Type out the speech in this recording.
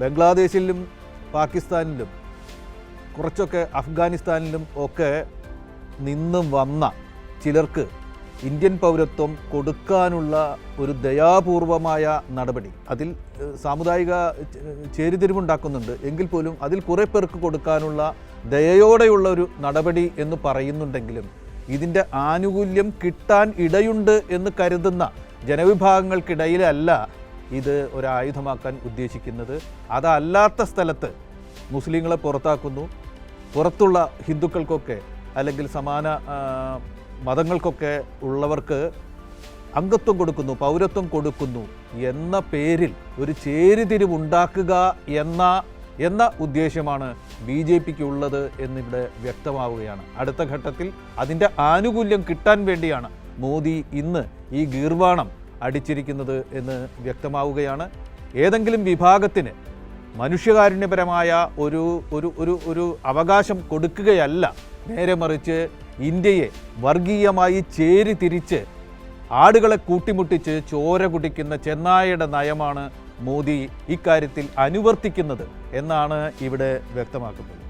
ബംഗ്ലാദേശിലും പാകിസ്ഥാനിലും കുറച്ചൊക്കെ അഫ്ഗാനിസ്ഥാനിലും ഒക്കെ നിന്നും വന്ന ചിലർക്ക് ഇന്ത്യൻ പൗരത്വം കൊടുക്കാനുള്ള ഒരു ദയാപൂർവമായ നടപടി. അതിൽ സാമുദായിക ചേരിതിരിവുണ്ടാക്കുന്നുണ്ട്. എങ്കിൽ പോലും അതിൽ കുറേ പേർക്ക് കൊടുക്കാനുള്ള ദയയോടെയുള്ള ഒരു നടപടി എന്ന് പറയുന്നുണ്ടെങ്കിലും ഇതിന്റെ ആനുകൂല്യം കിട്ടാൻ ഇടയുണ്ട് എന്ന് കരുതുന്ന ജനവിഭാഗങ്ങൾക്കിടയിലല്ല ഇത് ഒരായുധമാക്കാൻ ഉദ്ദേശിക്കുന്നത്. അതല്ലാത്ത സ്ഥലത്ത് മുസ്ലിങ്ങളെ പുറത്താക്കുന്നു. പുറത്തുള്ള ഹിന്ദുക്കൾക്കൊക്കെ അല്ലെങ്കിൽ സമാന മതങ്ങൾക്കൊക്കെ ഉള്ളവർക്ക് അംഗത്വം കൊടുക്കുന്നു പൗരത്വം കൊടുക്കുന്നു എന്ന പേരിൽ ഒരു ചേരിതിരിവുണ്ടാക്കുക എന്ന എന്ന ഉദ്ദേശമാണ് ബി ജെ പിക്ക് ഉള്ളത് എന്നിവിടെ വ്യക്തമാവുകയാണ്. അടുത്ത ഘട്ടത്തിൽ അതിന്റെ ആനുകൂല്യം കിട്ടാൻ വേണ്ടിയാണ് മോദി ഇന്ന് ഈ ഗീർവാണം അടിച്ചിരിക്കുന്നത് എന്ന് വ്യക്തമാവുകയാണ്. ഏതെങ്കിലും വിഭാഗത്തിന് മനുഷ്യകാരുണ്യപരമായ ഒരു ഒരു ഒരു ഒരു അവകാശം കൊടുക്കുകയല്ല. നേരെ മറിച്ച് ഇന്ത്യയെ വർഗീയമായി ചേരി തിരിച്ച് ആടുകളെ കൂട്ടിമുട്ടിച്ച് ചോര കുടിക്കുന്ന ചെന്നായയുടെ നയമാണ് മോദി ഇക്കാര്യത്തിൽ അനുവർത്തിക്കുന്നത് എന്നാണ് ഇവിടെ വ്യക്തമാക്കുന്നത്